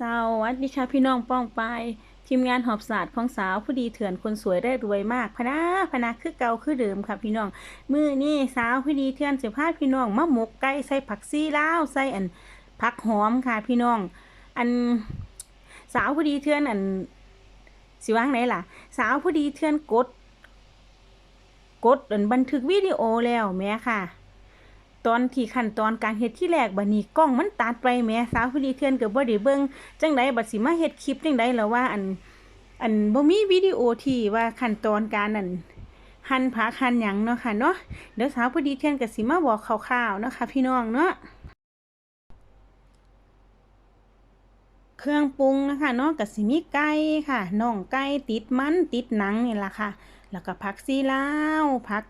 สวัสดีค่ะพี่น้องป้องไป ทีมงานหอบศาสตร์ของสาวผู้ดีเถื่อนคนสวยได้รวยมากพนาพนาคือเก่าคือเดิมค่ะพี่น้องมือนี่สาวผู้ดีเถื่อนสิพาพี่น้องมาหมกไก่ใส่ผักซีลาวใส่อันผักหอมค่ะพี่น้อง อันสาวผู้ดีเถื่อนอันสิว่างไหนล่ะ สาวผู้ดีเถื่อนกด กดอันบันทึกวิดีโอแล้วแม่ค่ะ ตอนที่ขั้นตอนการเฮ็ดที่แรกบัดนี้กล้องมันตัดไปแม่สาวผู้ดีเทือนก็บ่ได้เบิ่งจังไดบัดสิมาเฮ็ดคลิปจังไดแล้วว่าอันอันบ่มีวิดีโอที่ว่าขั้นตอนการนั่นหั่นผักหั่นหยังเนาะค่ะเนาะเดี๋ยวสาวผู้ดีเทือนก็สิมาบอกคร่าวๆเนาะค่ะพี่น้องเนาะเครื่องปรุงนะคะเนาะก็สิมีไก่ค่ะน่องไก่ติดมันติดหนังนี่ล่ะค่ะ แล้วก็ผักซีลาวผัก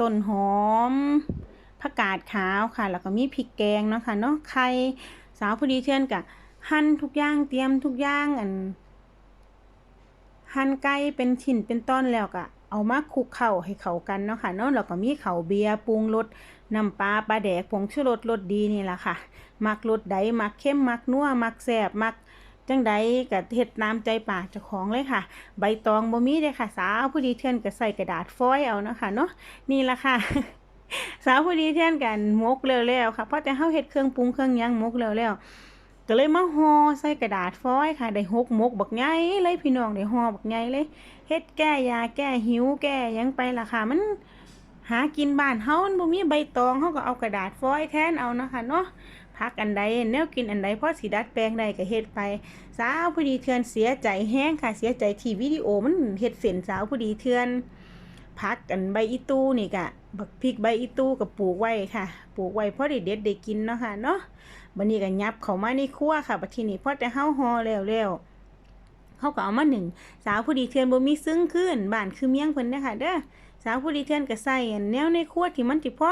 ต้นหอม ผักกาดขาวค่ะ แล้วก็มีพริกแกงเนาะค่ะเนาะไข่สาวพอดีเทือนกะหั่นทุกอย่างเตรียมทุกอย่างอันหั่นไก่เป็นชิ้นเป็นต้นแล้วก็เอามาคลุกเข้าให้เข้ากันเนาะค่ะเนาะแล้วก็มีเข้าเบียร์ปรุงรสน้ำปลาปลาแดกผงชูรสรสดีนี่แหละค่ะ มักรสใดมักเข้มมักนัวมักแซ่บมักจังใดก็เฮ็ดตามใจปากเจ้าของเลยค่ะ ใบตองบ่มีเด้อค่ะ สาวผู้ดีเทือนก็ใส่กระดาษฟอยล์เอาเนาะค่ะเนาะนี่ละค่ะ สาวผู้ดีเช่นกันมกแล้วๆค่ะเพราะแต่เฮาเฮ็ดเครื่องปรุงเครื่องหยังมกแล้วๆก็เลยมาห่อใส่กระดาษฟอยล์ค่ะได้หกมกบักใหญ่เลยพี่น้องได้ห่อบักใหญ่เลยเฮ็ดแก้ยาแก้หิวแก้ยังไปล่ะค่ะมันหากินบ้านเฮามันบ่มีใบตองเฮาก็เอากระดาษฟอยล์แทนเอานะคะเนาะพักอันใดแนวกินอันใดพอสิดัดแปลงได้ก็เฮ็ดไป สาวผู้ดีเทือนเสียใจแห้งค่ะเสียใจที่วิดีโอมันเฮ็ดเส้นสาวผู้ดีเทือน พักกันใบอีตู้นี่กะบักพริกใบอีตู้กับปลูกไว้ค่ะ ปลูกไว้เพราะได้เด็ดได้กินเนาะค่ะเนาะบันนี้ก็ยับเข้ามาในครัวค่ะบัดทีนี้พอแต่เฮาฮอแล้วแล้วเขาก็เอามาหนึ่งสาวผู้ดีเทือนบ่มีซึ้งขึ้นบ้านคือเมียงเพิ่นเด้อค่ะเด้อสาวผู้ดีเทือนก็ใส่อันแนวในครัวที่มันสิพอ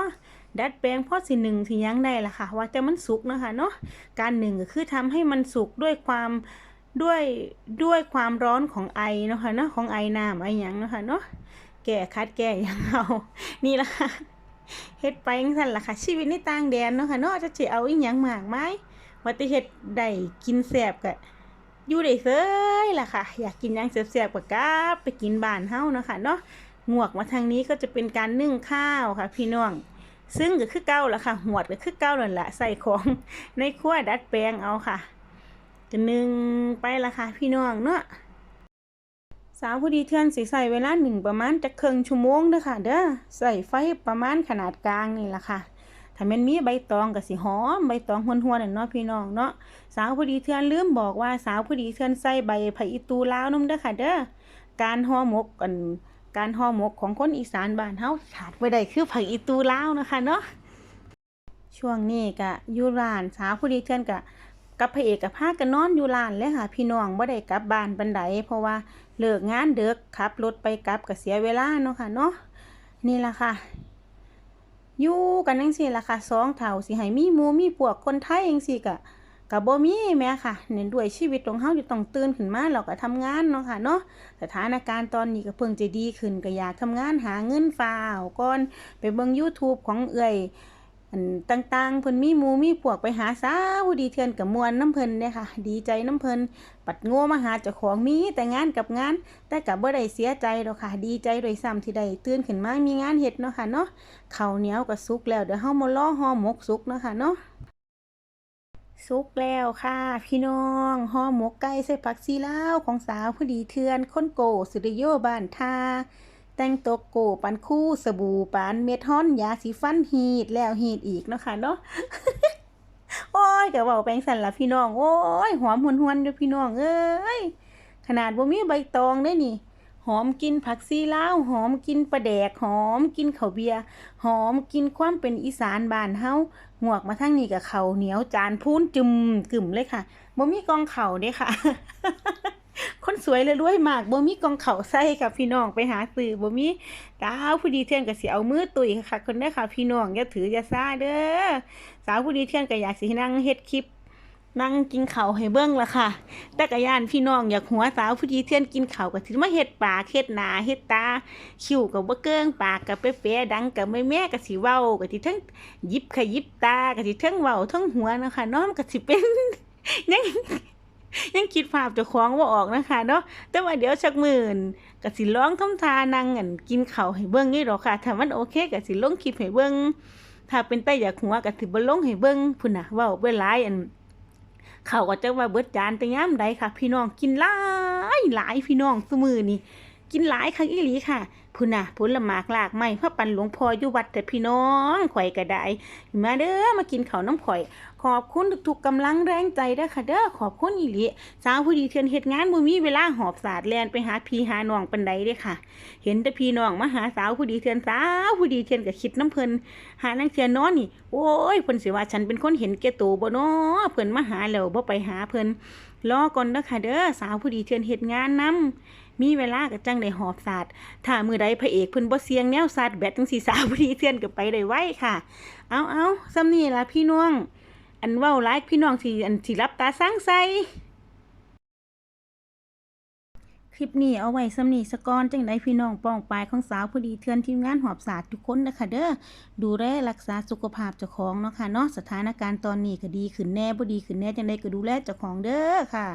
ดัดแปลงพอสิหนึ่งที่ยังได้ล่ะค่ะ ว่าแต่มันสุกเนาะค่ะเนาะการหนึ่งก็คือทำให้มันสุกด้วยความด้วยด้วยความร้อนของไอเนาะค่ะเนาะของไอน้ำไอหยังเนาะค่ะเนาะ แก่คัดแก่ยังเอานี่ละค่ะเฮ็ดไปจังซั่นล่ะค่ะ ชีวิตในต่างแดนเนาะค่ะเนาะจะสิเอาอีหยังมากมายว่าต่เฮ็ดได้กินแซ่บก็อยู่ได้เซยล่ะค่ะ อยากกินหยังแซ่บๆก็กลับไปกินบ้านเฮาเนาะค่ะเนาะงวกมาทางนี้ก็จะเป็นการนึ่งข้าวค่ะ พี่น้อง ซึ่งก็คือเก่าล่ะค่ะ หวดก็คือเก่านั่นล่ะใส่ของในครัวดัดแปลงเอาค่ะก็นึ่งไปล่ะค่ะ พี่น้องเนาะ สาวผู้ดีเทือนสิใส่เวลาหนึ่งประมาณจะครึ่งชั่วโมงเด้อค่ะ เด้อใส่ไฟประมาณขนาดกลางนี่แหละค่ะถ้ามันมีใบตองก็สิหอมใบตองหวนๆนั่นเนาะพี่น้องเนาะสาวผู้ดีเทือนลืมบอกว่าสาวผู้ดีเทือนใส่ใบผักอีตูลาวนํเด้อค่ะ เด้อการห่อหมกกันการห่อหมกของคนอีสานบ้านเฮาขาดบ่ได้คือผักอีตูลาวนะคะเนาะช่วงนี้ก็อยู่ร้านสาวผู้ดีเทือนก็ กับพระเอกกับพากันนอนอยู่ร้านเลยค่ะ พี่น้องบ่ได้กลับบ้านปานใดเพราะว่าเลิกงานเด็กขับรถไปกลับก็เสียเวลาเนาะค่ะเนาะนี่ละค่ะอยู่กันจังซี่ละค่ะสองเฒ่าสิให้มีมูมีพวกคนไทยจังซี่ก็ก็บ่มีแม่ค่ะเน้นด้วยชีวิตของเฮาจะต้องตื่นขึ้นมาแล้วก็ทำงานเนาะค่ะเนาะสถานการณ์ตอนนี้ก็เพิ่งจะดีขึ้นก็อยากทำงานหาเงินฟ้าวก่อนไปเบิ่ง YouTube ของเอื้อย อันต่างๆเพิ่นมีหมูมีพวกไปหาสาวดีเทือนกับมวนน้ำเพิ่นเด้ค่ะ ดีใจน้ำเพิ่นปัดโง่มาหาเจ้าของมีแต่งานกับงาน แต่กับบ่ได้เสียใจดอกค่ะ ดีใจโดยซ้ำที่ได้ตื่นขึ้นมามีงานเฮ็ดเนาะค่ะเนาะข้าวเหนียวก็สุกแล้วเดี๋ยวเฮามาล่อห่อหมกสุกเนาะค่ะเนาะสุกแล้วค่ะ พี่น้องห่อหมกไก่ใส่ผักซีลาวของสาวผู้ดีเทือนคนโกสุริโยบ้านทา แต่งตัวโกปันคู่สบู่ปานเม็ดฮ้อนยาสีฟันฮีดแล้วฮีดอีกเนาะค่ะเนาะโอ้ยก็เว้าแปลงสันละพี่น้อง โอ้ยหอมหวนๆเด้อพี่น้องเอ้ยขนาดบ่มีใบตองเด้นี่ หอมกินผักซีลาวหอมกินปลาแดกหอมกินข้าวเบียร์หอมกินความเป็นอีสานบ้านเฮาหวกมาทางนี้กับเขาเหนียวจานพูนจุ่มกึ่มเลยค่ะบ่มีกองเข้าเด้ค่ะ สวยเลยรวยมากบ่มีกองเขาใส่ค่ะพี่น้องไปหาซื้อบ่มีดาวผู้ดีเทือนก็สิเอามือตุยค่ะคนเด้ค่ะ พี่น้องอย่าถืออย่าซ่าเด้อสาวผู้ดีเทือนก็อยากสินั่งเฮ็ดคลิปนั่งกินเข้าให้เบิ่งละค่ะแต่ก็ย่านพี่น้องอยากหัวสาวผู้ดีเทือนกินเข้าก็สิมาเฮ็ดปากเฮ็ดหน้าเฮ็ดตา คิ้วก็บ่เกิงปากก็เป๊ะๆดังก็แม่ๆก็สิเว้าก็สิทั้งยิบขยิบตาก็สิทั้งเว้าทั้งหัวนะคะเนาะมันก็สิเป็นยัง ยังคิดภาพเจ้าของบ่าออกนะคะเนาะแต่ว่าเดี๋ยวชักมื้อนก็สิลองทำทานั่งอันกินเข้าให้เบิ่งนี่ดอกค่ะถ้ามันโอเคก็สิลงคลิปให้เบิ่งถ้าเป็นแต่อยากหัวก็สิบ่ลงให้เบิ่งพุ่นน่ะว้าเบิ่หลายอันข้าก็จักว่าเบิดจานแต่ยามใดค่ะ พี่น้องกินหลายหลายพี่น้องซุมื้อนี้กินหลายคักอีหลีค่ะ พุ่นน่ะผลหมากลากไม้พระปันหลวงพ่ออยู่วัดแต่พี่น้องข่อยก็ได้มาเด้อมากินข้าวน้ำข่อย ขอบคุณทุกๆกำลังแรงใจเด้อค่ะเด้อขอบคุณอีหลีสาวผู้ดีเทือนเฮ็ดงานบ่มีเวลาหอบศาสาดแลนไปหาพี่หาน้องปานใดเด้ค่ะ เห็นแต่พี่น้องมาหาสาวผู้ดีเทือนสาวผู้ดีเทือนก็คิดน้ำเพลินหานางเทือนนอนนี่ โอ้ยเพิ่นสิว่าฉันเป็นคนเห็นแก่ตัวบ่น้อเพิ่นมาหาแล้วบ่ไปหาเพิ่นรอก่อนเด้อค่ะเด้อสาวผู้ดีเทือนเฮ็ดงานนํ มีเวลาก็จังได้หอบสาดถ้ามือใดพระเอกเพิ่นบ่เสียงแนวสาดแบตจังสิสาวผู้ดีเทือนก็ไปได้ไวค่ะ เอาเอาซ้ำนี่ละพี่น้อง อันเว้าหลายพี่น้องสิอันสิรับตาสร้างใสคลิปนี้เอาไว้สำนีสกอนจังได้พี่น้องป้องปลายของสาวผู้ดีเทือนทีมงานหอบศาสตร์ทุกคนนะคะเด้อดูแลรักษาสุขภาพเจ้าของเนาะค่ะเนาะสถานการณ์ตอนนี้ก็ดีขึ้นแน่บ่ดีขึ้นแน่จังได้ก็ดูแลเจ้าของเด้อค่ะ